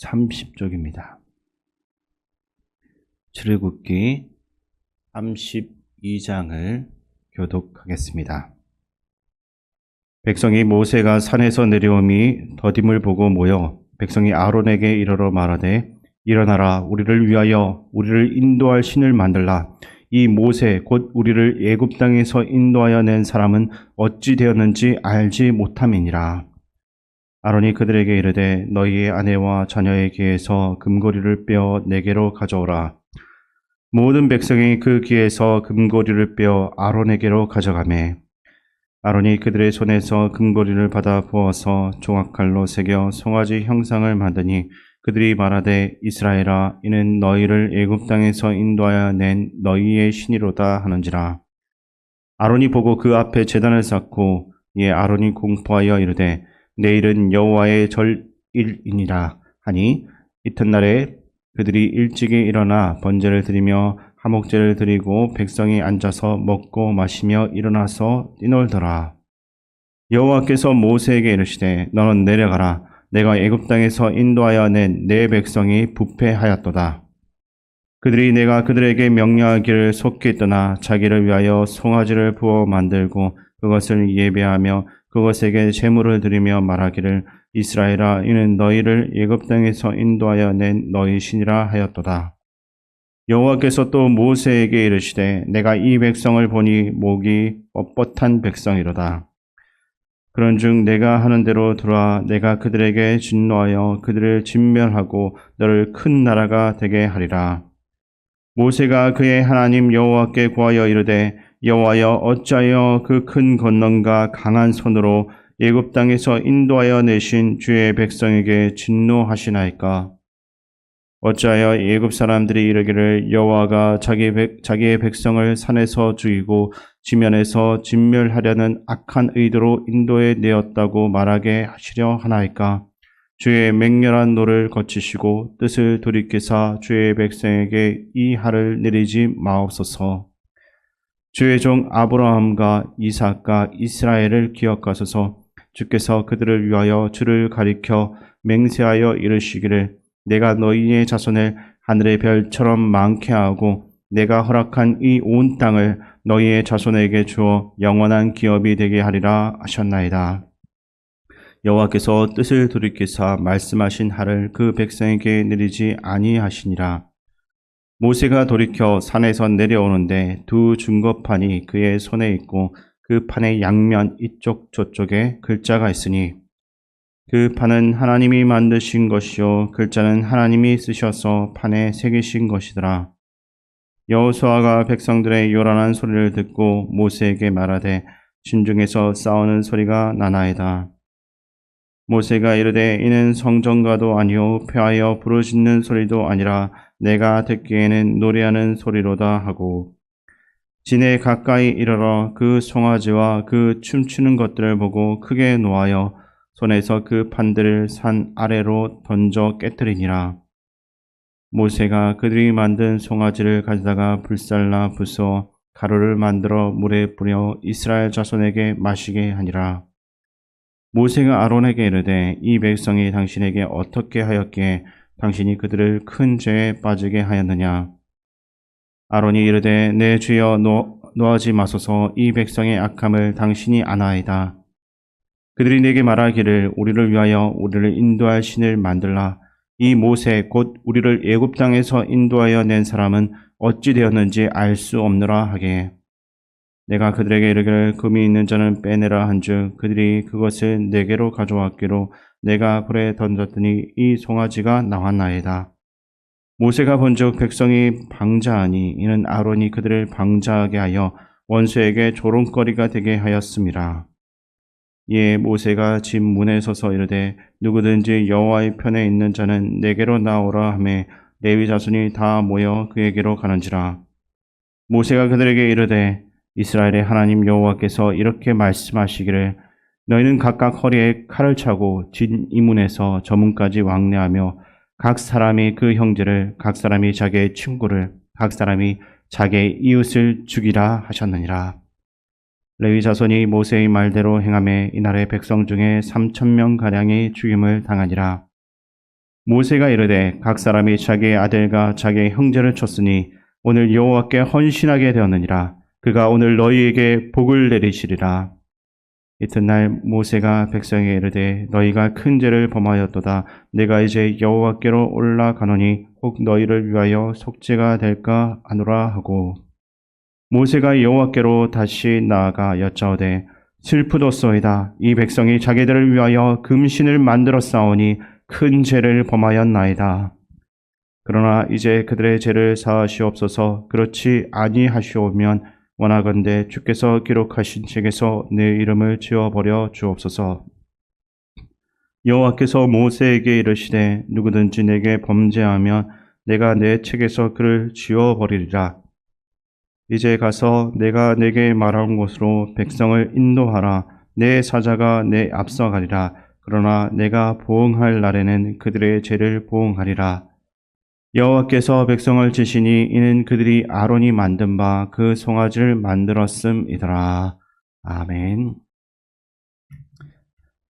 130쪽입니다. 출애굽기 32장을 교독하겠습니다. 백성이 모세가 산에서 내려오미 더딤을 보고 모여 백성이 아론에게 이르러 말하되 일어나라 우리를 위하여 우리를 인도할 신을 만들라 이 모세 곧 우리를 애굽 땅에서 인도하여 낸 사람은 어찌 되었는지 알지 못함이니라 아론이 그들에게 이르되 너희의 아내와 자녀의 귀에서 금고리를 빼어 내게로 가져오라. 모든 백성이 그 귀에서 금고리를 빼어 아론에게로 가져가매. 아론이 그들의 손에서 금고리를 받아 부어서 종악칼로 새겨 송아지 형상을 만드니 그들이 말하되 이스라엘아 이는 너희를 애굽 땅에서 인도하여 낸 너희의 신이로다 하는지라. 아론이 보고 그 앞에 제단을 쌓고 이에 아론이 공포하여 이르되 내일은 여호와의 절일이니라 하니 이튿날에 그들이 일찍이 일어나 번제를 드리며 화목제를 드리고 백성이 앉아서 먹고 마시며 일어나서 뛰놀더라. 여호와께서 모세에게 이르시되 너는 내려가라. 내가 애굽 땅에서 인도하여 낸 내 백성이 부패하였도다. 그들이 내가 그들에게 명령하기를 속히 떠나 자기를 위하여 송아지를 부어 만들고 그것을 예배하며 그것에게 제물을 드리며 말하기를 이스라엘아 이는 너희를 애굽 땅에서 인도하여 낸 너희 신이라 하였도다. 여호와께서 또 모세에게 이르시되 내가 이 백성을 보니 목이 뻣뻣한 백성이로다. 그런즉 내가 하는 대로 들어와 내가 그들에게 진노하여 그들을 진멸하고 너를 큰 나라가 되게 하리라. 모세가 그의 하나님 여호와께 구하여 이르되 여호와여 어찌하여 그큰 권능과 강한 손으로 애굽 땅에서 인도하여 내신 주의 백성에게 진노하시나이까? 어찌하여 애굽 사람들이 이르기를 여호와가 자기 백, 자기의 백성을 산에서 죽이고 지면에서 진멸하려는 악한 의도로 인도해 내었다고 말하게 하시려 하나이까? 주의 맹렬한 노를 거치시고 뜻을 돌이키사 주의 백성에게 이 하를 내리지 마옵소서 주의 종 아브라함과 이삭과 이스라엘을 기억하소서 주께서 그들을 위하여 주를 가리켜 맹세하여 이르시기를 내가 너희의 자손을 하늘의 별처럼 많게 하고 내가 허락한 이 온 땅을 너희의 자손에게 주어 영원한 기업이 되게 하리라 하셨나이다. 여호와께서 뜻을 돌이키사 말씀하신 하를 그 백성에게 내리지 아니하시니라. 모세가 돌이켜 산에서 내려오는데 두 증거판이 그의 손에 있고 그 판의 양면 이쪽 저쪽에 글자가 있으니 그 판은 하나님이 만드신 것이요 글자는 하나님이 쓰셔서 판에 새기신 것이더라. 여호수아가 백성들의 요란한 소리를 듣고 모세에게 말하되 진중에서 싸우는 소리가 나나이다. 모세가 이르되 이는 성전가도 아니요 폐하여 부르짖는 소리도 아니라 내가 듣기에는 노래하는 소리로다 하고 진에 가까이 이르러 그 송아지와 그 춤추는 것들을 보고 크게 노하여 손에서 그 판들을 산 아래로 던져 깨뜨리니라. 모세가 그들이 만든 송아지를 가져다가 불살라 부숴 가루를 만들어 물에 뿌려 이스라엘 자손에게 마시게 하니라. 모세가 아론에게 이르되 이 백성이 당신에게 어떻게 하였기에 당신이 그들을 큰 죄에 빠지게 하였느냐. 아론이 이르되 내 주여 노, 노하지 마소서 이 백성의 악함을 당신이 아나이다. 그들이 내게 말하기를 우리를 위하여 우리를 인도할 신을 만들라. 이 모세 곧 우리를 애굽 땅에서 인도하여 낸 사람은 어찌 되었는지 알 수 없느라 하게 내가 그들에게 이르기를 금이 있는 자는 빼내라 한즉 그들이 그것을 내게로 가져왔기로 내가 불에 던졌더니 이 송아지가 나왔나이다. 모세가 본즉 백성이 방자하니 이는 아론이 그들을 방자하게 하여 원수에게 조롱거리가 되게 하였음이라. 이에 모세가 집 문에 서서 이르되 누구든지 여호와의 편에 있는 자는 내게로 나오라 하매 레위 자손이 다 모여 그에게로 가는지라. 모세가 그들에게 이르되 이스라엘의 하나님 여호와께서 이렇게 말씀하시기를 너희는 각각 허리에 칼을 차고 진 이문에서 저문까지 왕래하며 각 사람이 그 형제를 각 사람이 자기의 친구를 각 사람이 자기의 이웃을 죽이라 하셨느니라. 레위 자손이 모세의 말대로 행함에 이날의 백성 중에 삼천 명 가량이 죽임을 당하니라. 모세가 이르되 각 사람이 자기의 아들과 자기의 형제를 쳤으니 오늘 여호와께 헌신하게 되었느니라. 그가 오늘 너희에게 복을 내리시리라. 이튿날 모세가 백성에게 이르되 너희가 큰 죄를 범하였도다. 내가 이제 여호와께로 올라가노니 혹 너희를 위하여 속죄가 될까 하노라 하고 모세가 여호와께로 다시 나아가 여짜오되 슬프도소이다. 이 백성이 자기들을 위하여 금신을 만들어 싸우니 큰 죄를 범하였나이다. 그러나 이제 그들의 죄를 사하시옵소서 그렇지 아니하시오면 원하건대 주께서 기록하신 책에서 내 이름을 지워버려 주옵소서. 여호와께서 모세에게 이르시되 누구든지 내게 범죄하면 내가 내 책에서 그를 지워버리리라. 이제 가서 내가 내게 말한 곳으로 백성을 인도하라. 내 사자가 내 앞서 가리라. 그러나 내가 보응할 날에는 그들의 죄를 보응하리라. 여호와께서 백성을 지시니 이는 그들이 아론이 만든 바 그 송아지를 만들었음이더라. 아멘.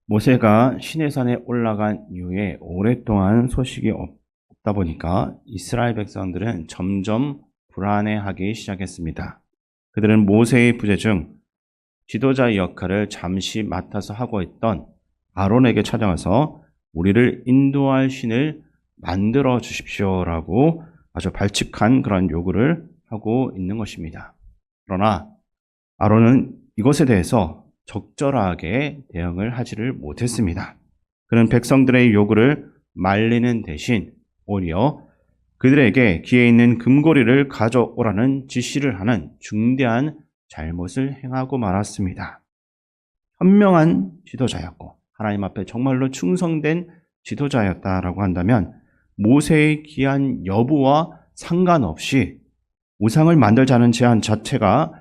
모세가 시내산에 올라간 이후에 오랫동안 소식이 없다 보니까 이스라엘 백성들은 점점 불안해하기 시작했습니다. 그들은 모세의 부재 중 지도자의 역할을 잠시 맡아서 하고 있던 아론에게 찾아와서 우리를 인도할 신을 만들어 주십시오라고 아주 발칙한 그런 요구를 하고 있는 것입니다. 그러나 아론은 이것에 대해서 적절하게 대응을 하지를 못했습니다. 그는 백성들의 요구를 말리는 대신 오히려 그들에게 귀에 있는 금고리를 가져오라는 지시를 하는 중대한 잘못을 행하고 말았습니다. 현명한 지도자였고 하나님 앞에 정말로 충성된 지도자였다라고 한다면 모세의 귀한 여부와 상관없이 우상을 만들자는 제안 자체가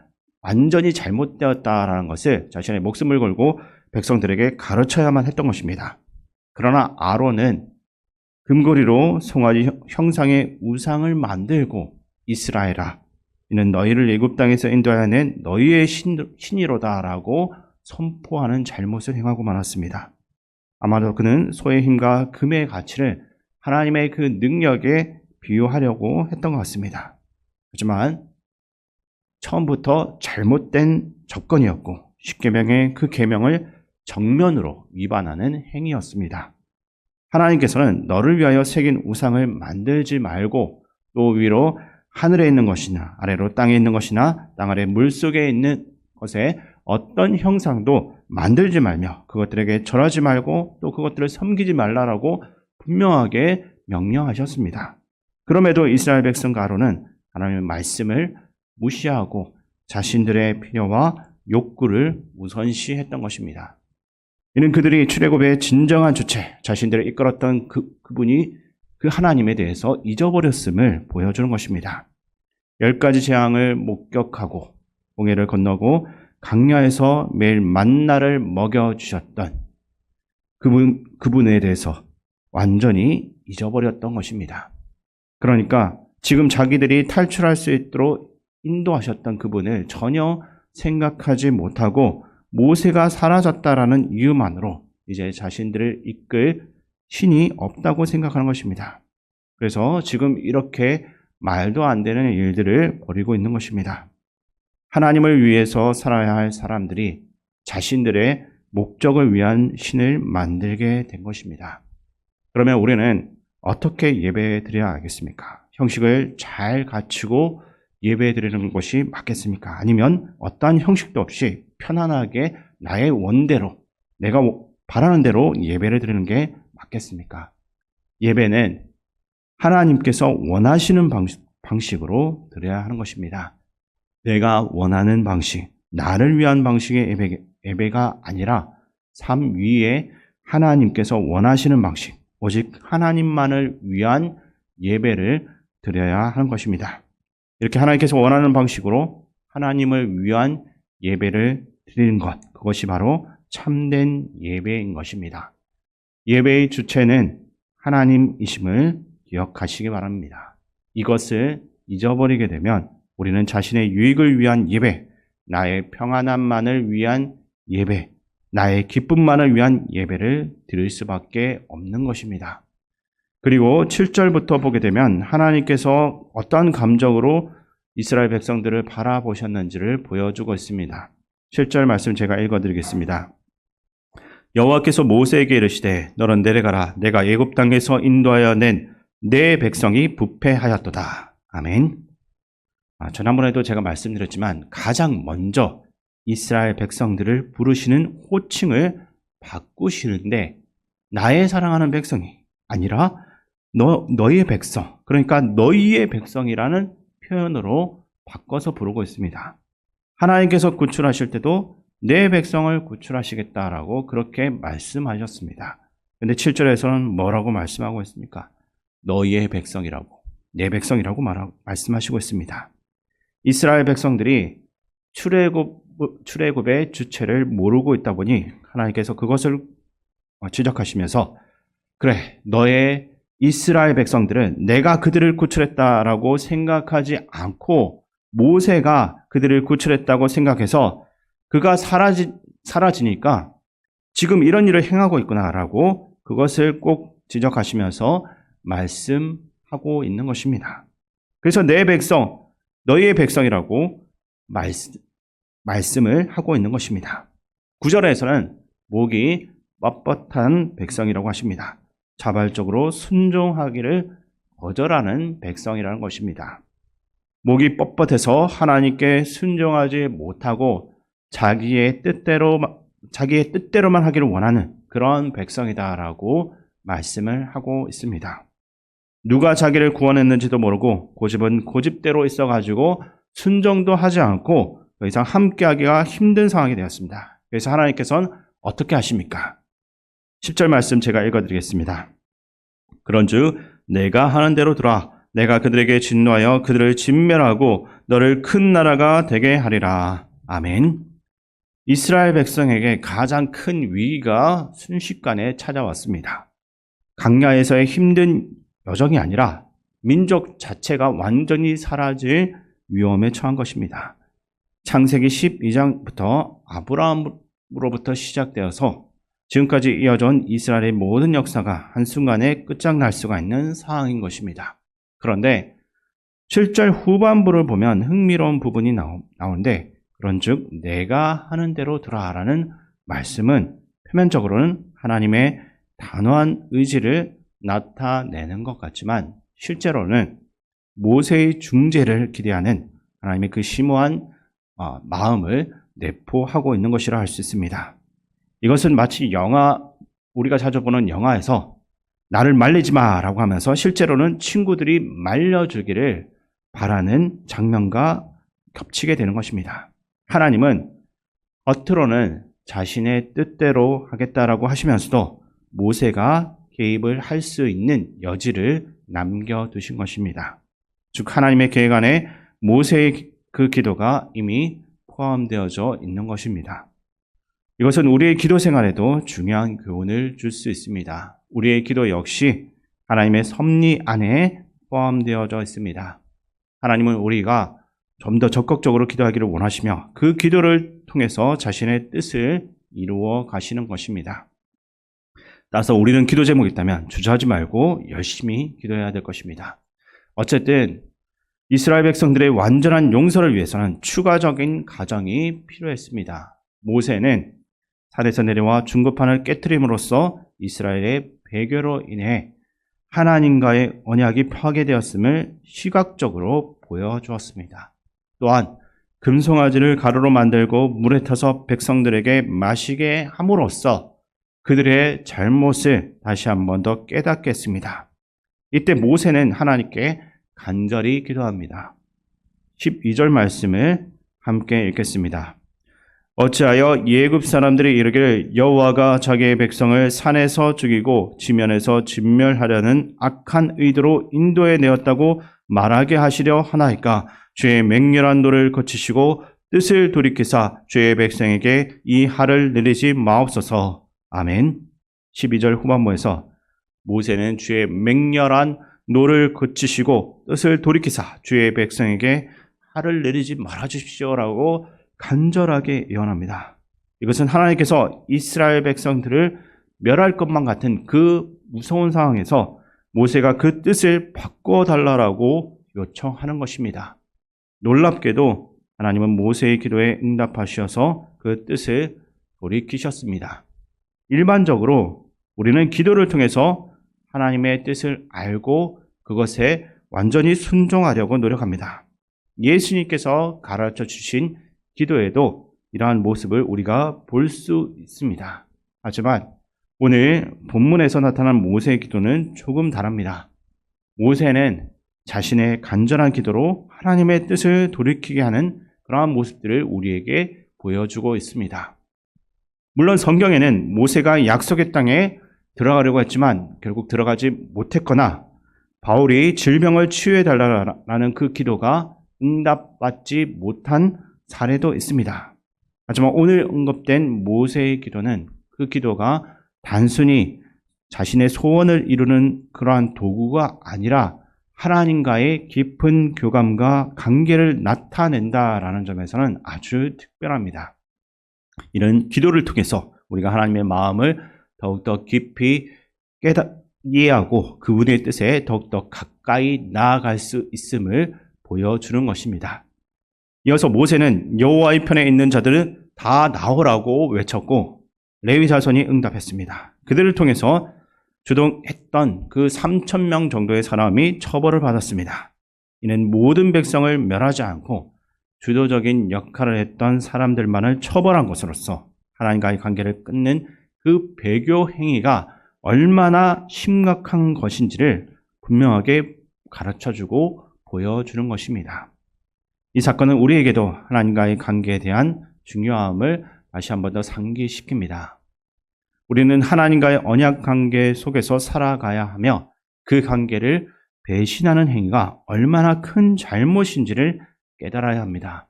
완전히 잘못되었다라는 것을 자신의 목숨을 걸고 백성들에게 가르쳐야만 했던 것입니다. 그러나 아론은 금고리로 송아지 형상의 우상을 만들고 이스라엘아 이는 너희를 애굽 땅에서 인도하여 낸 너희의 신, 신이로다라고 선포하는 잘못을 행하고 말았습니다. 아마도 그는 소의 힘과 금의 가치를 하나님의 그 능력에 비유하려고 했던 것 같습니다. 하지만 처음부터 잘못된 접근이었고 십계명의 그 계명을 정면으로 위반하는 행위였습니다. 하나님께서는 너를 위하여 새긴 우상을 만들지 말고 또 위로 하늘에 있는 것이나 아래로 땅에 있는 것이나 땅 아래 물 속에 있는 것에 어떤 형상도 만들지 말며 그것들에게 절하지 말고 또 그것들을 섬기지 말라라고 분명하게 명령하셨습니다. 그럼에도 이스라엘 백성 가로는 하나님의 말씀을 무시하고 자신들의 필요와 욕구를 우선시했던 것입니다. 이는 그들이 출애굽의 진정한 주체, 자신들을 이끌었던 그, 그분이 그 하나님에 대해서 잊어버렸음을 보여주는 것입니다. 열 가지 재앙을 목격하고 홍해를 건너고 강야에서 매일 만나를 먹여 주셨던 그분, 그분에 대해서 완전히 잊어버렸던 것입니다. 그러니까 지금 자기들이 탈출할 수 있도록 인도하셨던 그분을 전혀 생각하지 못하고 모세가 사라졌다라는 이유만으로 이제 자신들을 이끌 신이 없다고 생각하는 것입니다. 그래서 지금 이렇게 말도 안 되는 일들을 벌이고 있는 것입니다. 하나님을 위해서 살아야 할 사람들이 자신들의 목적을 위한 신을 만들게 된 것입니다. 그러면 우리는 어떻게 예배 드려야 하겠습니까? 형식을 잘 갖추고 예배 드리는 것이 맞겠습니까? 아니면 어떠한 형식도 없이 편안하게 나의 원대로 내가 바라는 대로 예배를 드리는 게 맞겠습니까? 예배는 하나님께서 원하시는 방식, 방식으로 드려야 하는 것입니다. 내가 원하는 방식, 나를 위한 방식의 예배, 예배가 아니라 삶 위에 하나님께서 원하시는 방식, 오직 하나님만을 위한 예배를 드려야 하는 것입니다. 이렇게 하나님께서 원하는 방식으로 하나님을 위한 예배를 드리는 것, 그것이 바로 참된 예배인 것입니다. 예배의 주체는 하나님이심을 기억하시기 바랍니다. 이것을 잊어버리게 되면 우리는 자신의 유익을 위한 예배, 나의 평안함만을 위한 예배, 나의 기쁨만을 위한 예배를 드릴 수밖에 없는 것입니다. 그리고 7절부터 보게 되면 하나님께서 어떠한 감정으로 이스라엘 백성들을 바라보셨는지를 보여주고 있습니다. 7절 말씀 제가 읽어드리겠습니다. 여호와께서 모세에게 이르시되 너는 내려가라 내가 애굽 땅에서 인도하여 낸 내 백성이 부패하였도다. 아멘. 아, 지난번에도 제가 말씀드렸지만 가장 먼저 이스라엘 백성들을 부르시는 호칭을 바꾸시는데 나의 사랑하는 백성이 아니라 너 너희의 백성 그러니까 너희의 백성이라는 표현으로 바꿔서 부르고 있습니다. 하나님께서 구출하실 때도 내 백성을 구출하시겠다라고 그렇게 말씀하셨습니다. 근데 7절에서는 뭐라고 말씀하고 있습니까? 너희의 백성이라고, 내 백성이라고 말하고, 말씀하시고 있습니다. 이스라엘 백성들이 출애굽, 출애굽의 주체를 모르고 있다 보니 하나님께서 그것을 지적하시면서 그래, 너의 이스라엘 백성들은 내가 그들을 구출했다라고 생각하지 않고 모세가 그들을 구출했다고 생각해서 그가 사라지, 사라지니까 지금 이런 일을 행하고 있구나라고 그것을 꼭 지적하시면서 말씀하고 있는 것입니다. 그래서 내 백성, 너희의 백성이라고 말씀, 말씀을 하고 있는 것입니다. 구절에서는 목이 뻣뻣한 백성이라고 하십니다. 자발적으로 순종하기를 거절하는 백성이라는 것입니다. 목이 뻣뻣해서 하나님께 순종하지 못하고 자기의 뜻대로 자기의 뜻대로만 하기를 원하는 그런 백성이다라고 말씀을 하고 있습니다. 누가 자기를 구원했는지도 모르고 고집은 고집대로 있어가지고 순정도 하지 않고 더 이상 함께하기가 힘든 상황이 되었습니다. 그래서 하나님께서는 어떻게 하십니까? 10절 말씀 제가 읽어드리겠습니다. 그런즉 내가 하는 대로 들어 내가 그들에게 진노하여 그들을 진멸하고 너를 큰 나라가 되게 하리라. 아멘. 이스라엘 백성에게 가장 큰 위기가 순식간에 찾아왔습니다. 강야에서의 힘든 여정이 아니라 민족 자체가 완전히 사라질 위험에 처한 것입니다. 창세기 12장부터 아브라함으로부터 시작되어서 지금까지 이어져 온 이스라엘의 모든 역사가 한순간에 끝장날 수가 있는 상황인 것입니다. 그런데 7절 후반부를 보면 흥미로운 부분이 나오, 나오는데 그런즉 내가 하는 대로 들어라는 말씀은 표면적으로는 하나님의 단호한 의지를 나타내는 것 같지만 실제로는 모세의 중재를 기대하는 하나님의 그 심오한 어, 마음을 내포하고 있는 것이라 할 수 있습니다. 이것은 마치 영화 우리가 자주 보는 영화에서 나를 말리지 마라고 하면서 실제로는 친구들이 말려주기를 바라는 장면과 겹치게 되는 것입니다. 하나님은 겉으로는 자신의 뜻대로 하겠다라고 하시면서도 모세가 개입을 할 수 있는 여지를 남겨두신 것입니다. 즉, 하나님의 계획 안에 모세의 그 기도가 이미 포함되어져 있는 것입니다. 이것은 우리의 기도 생활에도 중요한 교훈을 줄 수 있습니다. 우리의 기도 역시 하나님의 섭리 안에 포함되어져 있습니다. 하나님은 우리가 좀 더 적극적으로 기도하기를 원하시며 그 기도를 통해서 자신의 뜻을 이루어 가시는 것입니다. 따라서 우리는 기도 제목이 있다면 주저하지 말고 열심히 기도해야 될 것입니다. 어쨌든 이스라엘 백성들의 완전한 용서를 위해서는 추가적인 가정이 필요했습니다. 모세는 산에서 내려와 중급판을 깨뜨림으로써 이스라엘의 배교로 인해 하나님과의 언약이 파괴되었음을 시각적으로 보여주었습니다. 또한 금송아지를 가루로 만들고 물에 타서 백성들에게 마시게 함으로써 그들의 잘못을 다시 한 번 더 깨닫게 했습니다. 이때 모세는 하나님께 간절히 기도합니다. 12절 말씀을 함께 읽겠습니다. 어찌하여 예굽 사람들이 이르기를 여호와가 자기의 백성을 산에서 죽이고 지면에서 진멸하려는 악한 의도로 인도해 내었다고 말하게 하시려 하나이까 주의 맹렬한 노를 거치시고 뜻을 돌이키사 주의 백성에게 이 하를 내리지 마옵소서. 아멘. 12절 후반부에서 모세는 주의 맹렬한 노를 거치시고 뜻을 돌이키사 주의 백성에게 하를 내리지 말아 주십시오라고 간절하게 예언합니다. 이것은 하나님께서 이스라엘 백성들을 멸할 것만 같은 그 무서운 상황에서 모세가 그 뜻을 바꿔 달라라고 요청하는 것입니다. 놀랍게도 하나님은 모세의 기도에 응답하셔서 그 뜻을 돌이키셨습니다. 일반적으로 우리는 기도를 통해서 하나님의 뜻을 알고 그것에 완전히 순종하려고 노력합니다. 예수님께서 가르쳐 주신 기도에도 이러한 모습을 우리가 볼 수 있습니다. 하지만 오늘 본문에서 나타난 모세의 기도는 조금 다릅니다. 모세는 자신의 간절한 기도로 하나님의 뜻을 돌이키게 하는 그러한 모습들을 우리에게 보여주고 있습니다. 물론 성경에는 모세가 약속의 땅에 들어가려고 했지만 결국 들어가지 못했거나 바울이 질병을 치유해 달라는 그 기도가 응답받지 못한 사례도 있습니다. 하지만 오늘 언급된 모세의 기도는 그 기도가 단순히 자신의 소원을 이루는 그러한 도구가 아니라 하나님과의 깊은 교감과 관계를 나타낸다라는 점에서는 아주 특별합니다. 이런 기도를 통해서 우리가 하나님의 마음을 더욱더 깊이 깨닫, 이해하고 그분의 뜻에 더욱더 가까이 나아갈 수 있음을 보여주는 것입니다. 이어서 모세는 여호와의 편에 있는 자들은 다 나오라고 외쳤고 레위 자손이 응답했습니다. 그들을 통해서 주동했던 그 3천 명 정도의 사람이 처벌을 받았습니다. 이는 모든 백성을 멸하지 않고 주도적인 역할을 했던 사람들만을 처벌한 것으로서 하나님과의 관계를 끊는 그 배교 행위가 얼마나 심각한 것인지를 분명하게 가르쳐 주고 보여주는 것입니다. 이 사건은 우리에게도 하나님과의 관계에 대한 중요함을 다시 한 번 더 상기시킵니다. 우리는 하나님과의 언약 관계 속에서 살아가야 하며 그 관계를 배신하는 행위가 얼마나 큰 잘못인지를 깨달아야 합니다.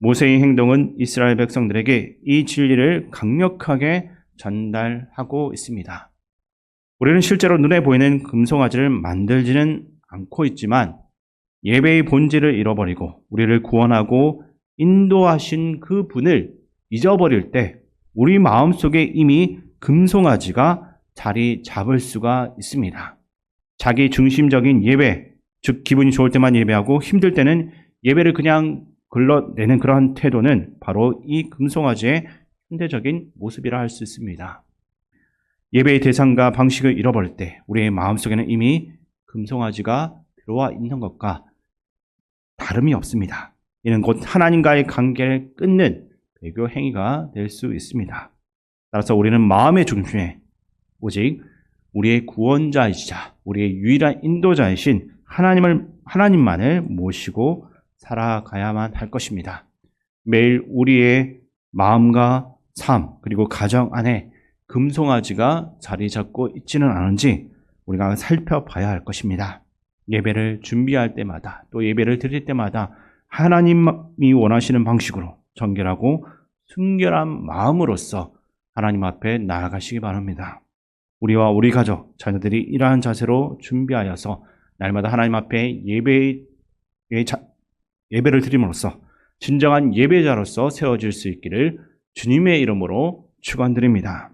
모세의 행동은 이스라엘 백성들에게 이 진리를 강력하게 전달하고 있습니다. 우리는 실제로 눈에 보이는 금송아지를 만들지는 않고 있지만 예배의 본질을 잃어버리고 우리를 구원하고 인도하신 그 분을 잊어버릴 때 우리 마음속에 이미 금송아지가 자리 잡을 수가 있습니다. 자기 중심적인 예배, 즉 기분이 좋을 때만 예배하고 힘들 때는 예배를 그냥 걸러내는 그러한 태도는 바로 이 금송아지의 현대적인 모습이라 할 수 있습니다. 예배의 대상과 방식을 잃어버릴 때 우리의 마음속에는 이미 금송아지가 들어와 있는 것과 다름이 없습니다. 이는 곧 하나님과의 관계를 끊는 배교 행위가 될 수 있습니다. 따라서 우리는 마음의 중심에 오직 우리의 구원자이시자 우리의 유일한 인도자이신 하나님을 하나님만을 모시고 살아가야만 할 것입니다. 매일 우리의 마음과 삶 그리고 가정 안에 금송아지가 자리 잡고 있지는 않은지 우리가 살펴봐야 할 것입니다. 예배를 준비할 때마다 또 예배를 드릴 때마다 하나님이 원하시는 방식으로 정결하고 순결한 마음으로서 하나님 앞에 나아가시기 바랍니다. 우리와 우리 가족, 자녀들이 이러한 자세로 준비하여서 날마다 하나님 앞에 예배, 예배를 드림으로써 진정한 예배자로서 세워질 수 있기를 주님의 이름으로 축원드립니다.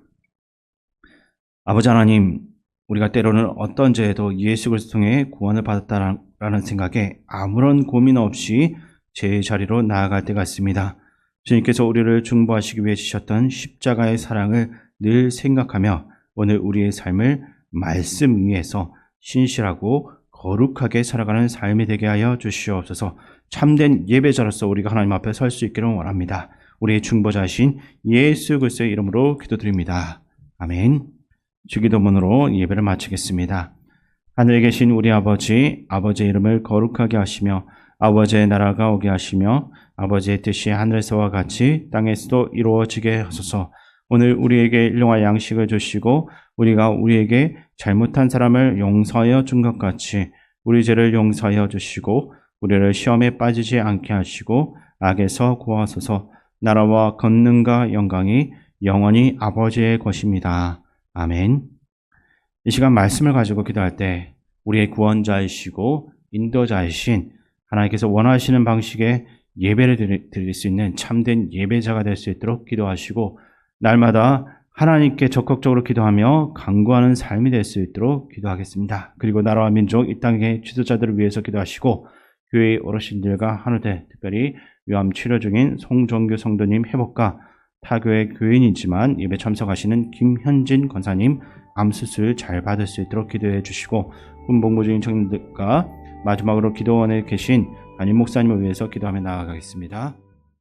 아버지 하나님, 우리가 때로는 어떤 죄에도 예수 그리스도 통해 구원을 받았다라는 생각에 아무런 고민 없이 제 자리로 나아갈 때가 있습니다. 주님께서 우리를 중보하시기 위해 주셨던 십자가의 사랑을 늘 생각하며 오늘 우리의 삶을 말씀 위에서 신실하고 거룩하게 살아가는 삶이 되게 하여 주시옵소서. 참된 예배자로서 우리가 하나님 앞에 설 수 있기를 원합니다. 우리의 중보자신 예수 그리스도의 이름으로 기도드립니다. 아멘. 주기도문으로 예배를 마치겠습니다. 하늘에 계신 우리 아버지, 아버지의 이름을 거룩하게 하시며 아버지의 나라가 오게 하시며 아버지의 뜻이 하늘에서와 같이 땅에서도 이루어지게 하소서. 오늘 우리에게 일용할 양식을 주시고 우리가 우리에게 잘못한 사람을 용서하여 준 것 같이 우리 죄를 용서하여 주시고 우리를 시험에 빠지지 않게 하시고 악에서 구하소서. 나라와 권능과 영광이 영원히 아버지의 것입니다. 아멘. 이 시간 말씀을 가지고 기도할 때 우리의 구원자이시고 인도자이신 하나님께서 원하시는 방식의 예배를 드릴 수 있는 참된 예배자가 될 수 있도록 기도하시고 날마다 하나님께 적극적으로 기도하며 강구하는 삶이 될 수 있도록 기도하겠습니다. 그리고 나라와 민족 이 땅의 지도자들을 위해서 기도하시고 교회의 어르신들과 한우대 특별히 위암 치료 중인 송정규 성도님 회복과 타교의 교인이지만 예배 참석하시는 김현진 권사님 암 수술 잘 받을 수 있도록 기도해 주시고 군복무 중인 청년들과 마지막으로 기도원에 계신 담임 목사님을 위해서 기도하며 나아가겠습니다.